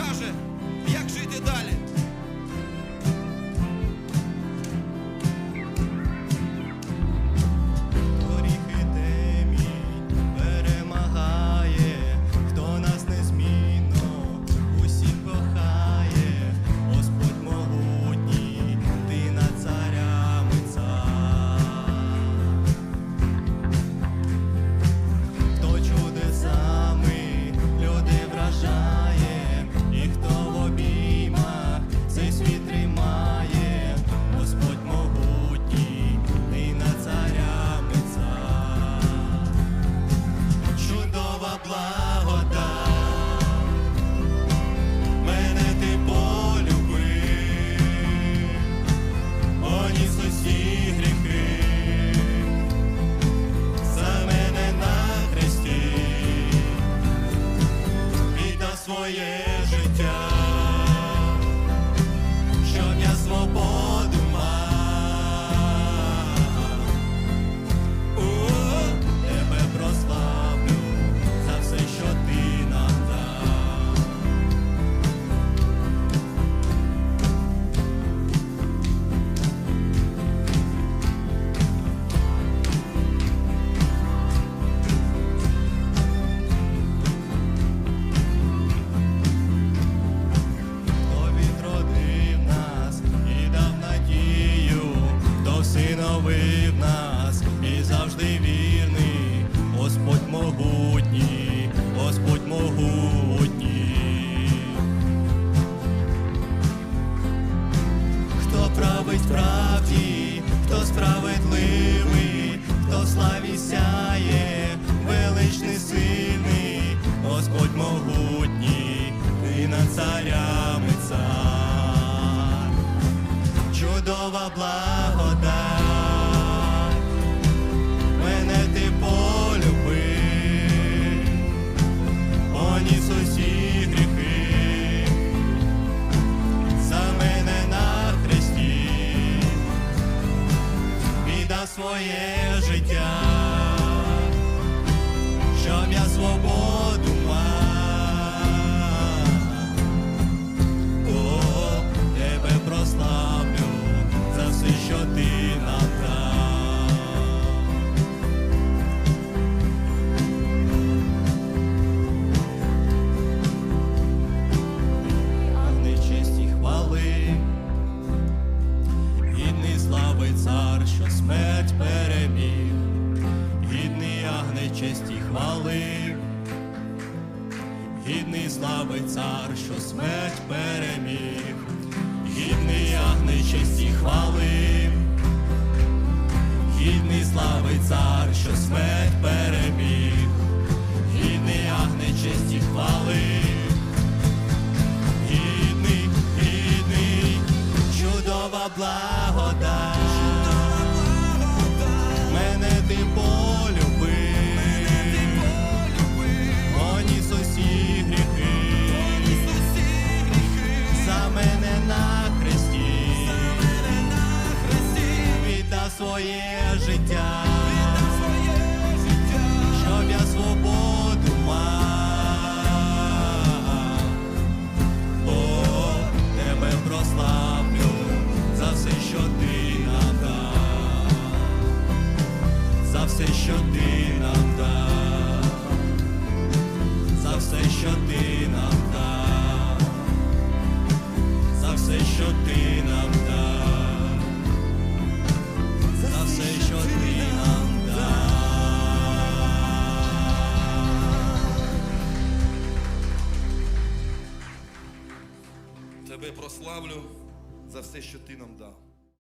каже. могутній, Господь могутній, хто править правді, хто справедливий, хто славі сяє, величний сильний, Господь могутній, і над царями цар, чудова благодать. Своє життя, щоб я свободу цар, що смерть переміг, гідний агне честі хвали, гідний слави цар, що смерть переміг, гідний агне честі хвали, гідний слави цар, що смерть переміг, Тебе прославлю за все, що ти нам дав.